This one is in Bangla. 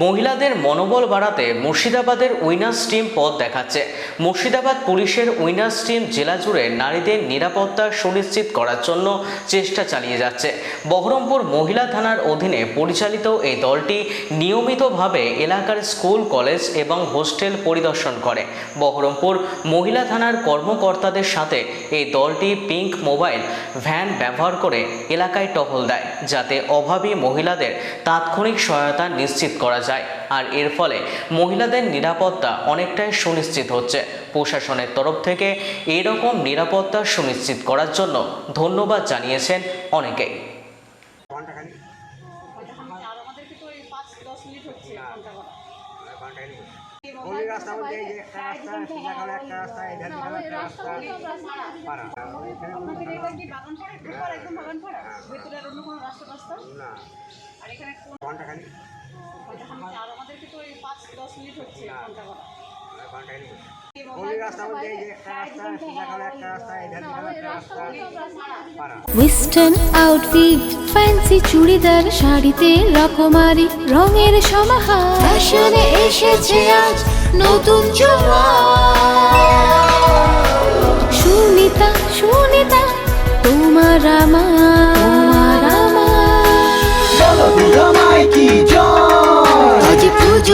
মহিলাদের মনোবল বাড়াতে মুর্শিদাবাদের উইনার্স টিম পথ দেখাচ্ছে। মুর্শিদাবাদ পুলিশের উইনার্স টিম জেলা জুড়ে নারীদের নিরাপত্তা সুনিশ্চিত করার জন্য চেষ্টা চালিয়ে যাচ্ছে। বহরমপুর মহিলা থানার অধীনে পরিচালিত এই দলটি নিয়মিতভাবে এলাকার স্কুল, কলেজ এবং হোস্টেল পরিদর্শন করে। বহরমপুর মহিলা থানার কর্মকর্তাদের সাথে এই দলটি পিঙ্ক মোবাইল ভ্যান ব্যবহার করে এলাকায় টহল দেয়, যাতে অভাবী মহিলাদের তাৎক্ষণিক সহায়তা নিশ্চিত করা যায়। আর এর ফলে মহিলাদের নিরাপত্তা অনেকটাই সুনিশ্চিত হচ্ছে। প্রশাসনের তরফ থেকে এরকম নিরাপত্তা সুনিশ্চিত করার জন্য ধন্যবাদ জানিয়েছেন অনেকেই ঘন্টাখানি আর আমাদেরকে তো এই পাঁচ দশ মিনিট হচ্ছে ঘণ্টা করা গলির রাস্তা বলতে এই যে একটা রাস্তা সোজাখানে একটা রাস্তা এধার দিকে একটা রাস্তা পাড়া এখানে কোনো আপনাদের এটা কি বাগান পাড়া একদম একদম বাগান পাড়া ভেতরে আর অন্য কোনো রাস্তা রাস্তা না আর এখানে ঘন্টাখানি দশ মিনিট হচ্ছে ঘণ্টা করা ওয়েস্টার্ন আউটফিট ফ্যান্সি চুড়িদার শাড়িতে রকমারি রঙের সমাহার। ফ্যাশনে এসেছে আজ নতুন সুনিতা সুনিতা তোমার আমার।